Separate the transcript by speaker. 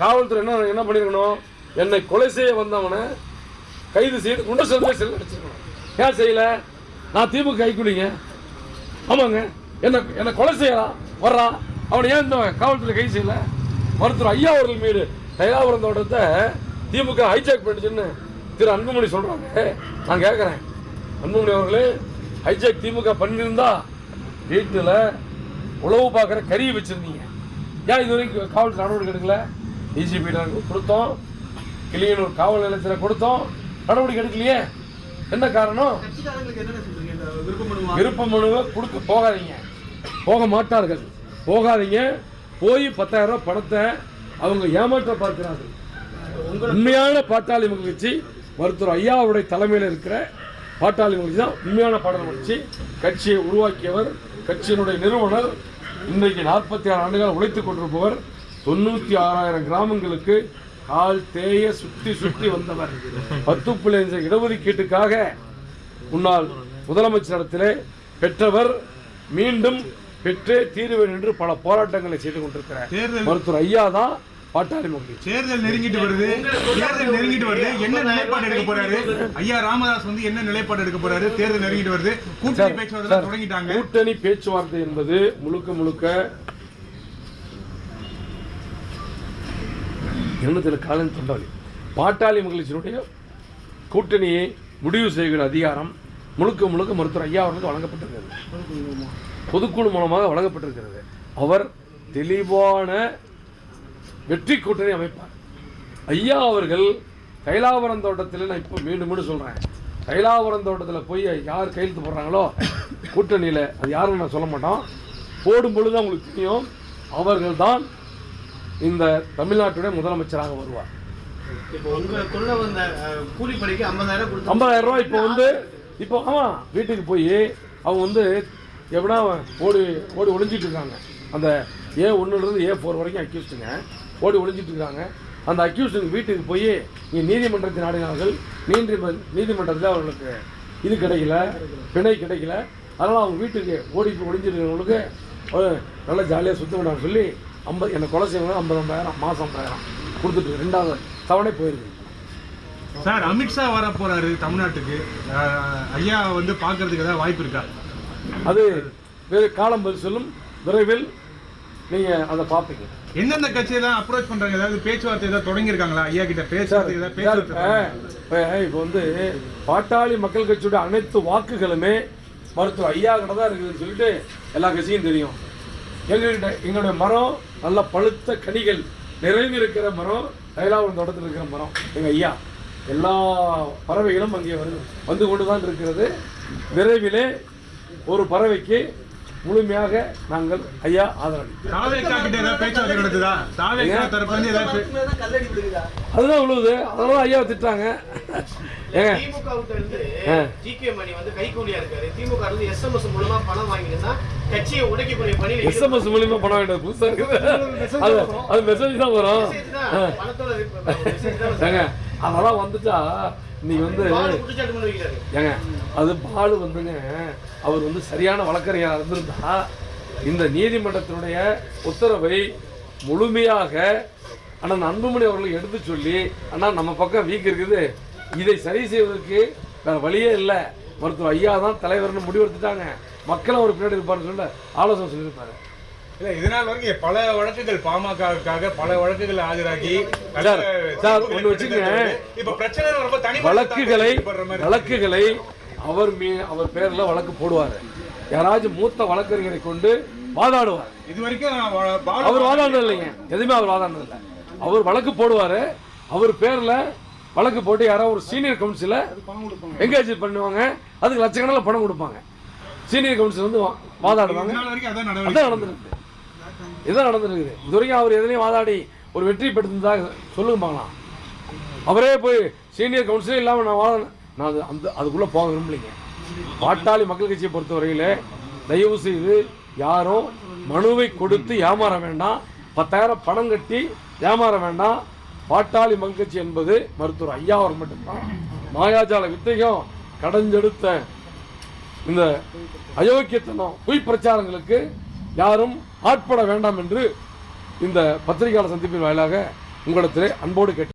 Speaker 1: காவல்துறை என்ன என்ன பண்ணிருக்கணும்? என்னை கொலை செய்ய வந்தவனை கைது செய்து குண்ட சொல்ல செல் அடிச்சிருக்கணும். ஏன் செய்யலை? நான் திமுக கைக்குலிங்க ஆமாங்க. என்ன என்னை கொலை செய்யறான் வர்றான் அவனை ஏன் இந்த காவல்துறை கைது செய்யல? மருத்துவர் ஐயா அவர்கள் மீது தைலாபுரம் தோட்டத்தை திமுக ஹைஜாக் பண்ணிச்சுன்னு திரு அன்புமணி சொல்கிறாங்க நான் கேட்குறேன் அன்புமணி அவர்களே ஹைஜாக் திமுக பண்ணியிருந்தா வீட்டில் உழவு பார்க்குற கறியை வச்சுருந்தீங்க. ஏன் இது வரைக்கும் காவல்துறை நடவடிக்கை எடுக்கல? டிஜிபி கொடுத்தோம். கிளியனூர் காவல் நிலையத்தில் கொடுத்தோம். நடவடிக்கை எடுக்கலையே? என்ன காரணம்?
Speaker 2: விருப்ப மனு
Speaker 1: விருப்ப மனுவை கொடுக்க போகாதீங்க. போக மாட்டார்கள். போகாதீங்க. போய் பத்தாயிரம் ரூபாய் பணத்தை அவங்க ஏமாற்ற பார்க்கிறார்கள். உண்மையான பாட்டாளி கட்சி மருத்துவர் ஐயாவுடைய தலைமையில் இருக்கிற பாட்டாளி கட்சி தான் உண்மையான மக்கள் கட்சி கட்சியை உருவாக்கியவர் கட்சியினுடைய நிறுவனர் இன்றைக்கு நாற்பத்தி ஆறு ஆண்டுகள் உழைத்துக் கொண்டிருப்பவர் தொண்ணூற்றி ஆறாயிரம் கிராமங்களுக்கு கால் தேய சுற்றி சுற்றி வந்தவர். பத்து புள்ளி அஞ்சு இடஒதுக்கீட்டுக்காக முன்னாள் முதலமைச்சரிடத்திலே பெற்றவர் மீண்டும் பெற்றே தீருவேன் என்று பல போராட்டங்களை செய்து கொண்டிருக்கிறார்.
Speaker 3: தேர்தல்
Speaker 1: மருத்துவர் ஐயா தான் பாட்டாளி மக்கள்
Speaker 3: தேர்தல் நெருங்கிட்டு வருது. தேர்தல் நெருங்கிட்டு வருது. என்ன நிலைப்பாடு எடுக்க போறாரு? ஐயா ராமதாஸ் வந்து என்ன நிலைப்பாடு எடுக்க போறாரு? தேர்தல் நெருங்கிட்டு வருது. கூட்டணி பேச்சுவார்த்தை தொடங்கிட்டாங்க.
Speaker 1: கூட்டணி பேச்சுவார்த்தை என்பது முழுக்க முழுக்க எண்ணத்தில் காலன் தொண்டாளி. பாட்டாளி மகிழ்ச்சியினுடைய கூட்டணியை முடிவு செய்கிற அதிகாரம் முழுக்க முழுக்க மருத்துவர் ஐயா அவர்களுக்கு வழங்கப்பட்டிருக்கிறது. பொதுக்குழு மூலமாக வழங்கப்பட்டிருக்கிறது. அவர் தெளிவான வெற்றி கூட்டணி அமைப்பார். ஐயா அவர்கள் கைலாபுரம் தோட்டத்தில் நான் இப்போ மீண்டும் மீண்டும் சொல்கிறேன் கைலாபுரம் தோட்டத்தில் போய் யார் கையெழுத்து போடுறாங்களோ கூட்டணியில் அது யாருன்னு நான் சொல்ல மாட்டோம். போடும் பொழுது அவங்களுக்கு தெரியும். அவர்கள் தான் இந்த தமிழ்நாட்டுடைய முதலமைச்சராக வருவார்.
Speaker 2: ஐம்பதாயிரம்
Speaker 1: ரூபாய் இப்போ வந்து இப்போ ஆமாம் வீட்டுக்கு போய் அவங்க வந்து எப்படின்னா ஓடி ஓடி ஒளிஞ்சிட்டு இருக்காங்க. அந்த ஏ ஒன்றுலேருந்து ஏ ஃபோர் வரைக்கும் அக்யூஸ்டுங்க ஓடி ஒளிஞ்சிட்டு இருக்காங்க. அந்த அக்யூஸ்டுங்க வீட்டுக்கு போய் இங்கே நீதிமன்றத்தின் நாடினார்கள் நீதிமன்ற நீதிமன்றத்தில் அவர்களுக்கு இது கிடைக்கல பிணை கிடைக்கல. அதனால் அவங்க வீட்டுக்கு ஓடி ஒளிஞ்சிருக்கிறவங்களுக்கு நல்லா ஜாலியாக சுத்த விடான்னு சொல்லி ஐம்பது என்னை கொலை செய்யணும் ஐம்பதாயிரம் மாதம் ஐம்பதாயிரம் கொடுத்துட்டு ரெண்டாவது தவணை போயிருக்கு.
Speaker 3: சார் அமித்ஷா வர போறாரு தமிழ்நாட்டுக்கு. ஐயா வந்து பாக்குறதுக்கு ஏதாவது வாய்ப்பு இருக்கா?
Speaker 1: அது வேறு காலம் பதில் சொல்லும். விரைவில் நீங்கள் அதை பார்ப்பீங்க.
Speaker 3: எந்தெந்த கட்சியெல்லாம் அப்ரோச் பண்றாங்க? ஏதாவது பேச்சுவார்த்தை ஏதாவது தொடங்கி இருக்காங்களா ஐயா கிட்ட பேச்சுவார்த்தை ஏதாவது பேச்சுவார்த்தை
Speaker 1: இப்போ இப்போ வந்து பாட்டாளி மக்கள் கட்சியோட அனைத்து வாக்குகளுமே மருத்துவர் ஐயா கிட்ட தான் இருக்குதுன்னு சொல்லிட்டு எல்லா கட்சியும் தெரியும். எங்ககிட்ட எங்களுடைய மரம் நல்ல பழுத்த கனிகள் நிறைந்திருக்கிற மரம் தைலாவரம் தோட்டத்தில் இருக்கிற மரம். எங்கள் ஐயா எல்லா பறவைகளும் அங்கே வருது வந்து கொண்டு தான் இருக்கிறது. விரைவிலே ஒரு பறவைக்கு முழுமையாக நாங்கள் ஐயா ஆதரவு. அதுதான் விழுவுது அதனால ஐயாவை திட்டுறாங்க. ஏங்க.
Speaker 2: திமுக விட்டு இருந்து
Speaker 1: ஆ.
Speaker 2: ஜிகே மணி வந்து கைகூலியா இருக்காரு. திமுக இருந்து எஸ்எம்எஸ் மூலமா பணம் வாங்கினா கட்சியை உடைக்கக்கூடிய பணியில்
Speaker 1: எஸ்எம்எஸ் மூலியமா பணம் வேண்டியது புதுசா இருக்குது. அது மெசேஜ் தான் வரும். ஏங்க அதெல்லாம் வந்துட்டா நீங்க வந்து ஏங்க அது பாலு வந்துங்க அவர் வந்து சரியான வழக்கறிஞராக இருந்திருந்தா இந்த நீதிமன்றத்தினுடைய உத்தரவை முழுமையாக அண்ணன் அன்புமணி அவர்களுக்கு எடுத்து சொல்லி அண்ணா நம்ம பக்கம் வீக் இருக்குது. இதை சரி செய்வதற்கு வேற வழியே இல்லை. மருத்துவர் ஐயா தான் தலைவர்னு முடிவெடுத்துட்டாங்க. மக்களும் அவர் பின்னாடி இருப்பாருன்னு சொல்ல ஆலோசனை சொல்லியிருப்பாரு.
Speaker 3: இல்ல இதனால் வரைக்கும் பல வழக்குகள் பாமகவுக்காக பல வழக்குகள் ஆஜராகி
Speaker 1: சார், சார், ஒண்ணு வச்சுக்கங்க.
Speaker 3: இப்ப பிரச்சனை ரொம்ப தனி
Speaker 1: வழக்குகளை வழக்குகளை அவர் மீ அவர் பேர்ல வழக்கு போடுவார். யாராச்சும் மூத்த வழக்கறிஞரை கொண்டு வாதாடுவார்.
Speaker 3: இது வரைக்கும்
Speaker 1: அவர் வாதாடுறது இல்லைங்க. எதுவுமே அவர் வாதாடுறது இல்லை. அவர் வழக்கு போடுவார். அவர் பேர்ல வழக்கு போட்டு யாராவது ஒரு சீனியர் கவுன்சில எங்கேஜ் பண்ணுவாங்க. அதுக்கு லட்சக்கணக்கில் பணம் கொடுப்பாங்க. சீனியர் கவுன்சில் வந்து வாதாடுவாங்க.
Speaker 3: அதான்
Speaker 1: நடந்திருக்கு. இதான் நடந்திருக்குது. இது வரைக்கும் அவர் எதுலையும் வாதாடி ஒரு வெற்றி பெற்றிருந்ததாக சொல்லுங்க பார்க்கலாம். அவரே போய் சீனியர் கவுன்சிலே இல்லாமல் நான் வாழ நான் அது அந்த அதுக்குள்ளே போக விரும்பலைங்க. பாட்டாளி மக்கள் கட்சியை பொறுத்தவரையில் தயவு செய்து யாரும் மனுவை கொடுத்து ஏமாற வேண்டாம். பத்தாயிரம் பணம் கட்டி ஏமாற வேண்டாம். பாட்டாளி மங்கச்சி என்பது மருத்துவர் ஐயா அவர் மட்டும்தான். மாயாஜால வித்தையும் கடைஞ்செடுத்த இந்த அயோக்கியத்தனம் பொய் பிரச்சாரங்களுக்கு யாரும் ஆட்பட வேண்டாம் என்று இந்த பத்திரிகையாளர் சந்திப்பின் வாயிலாக உங்களிடத்திலே அன்போடு கேட்டு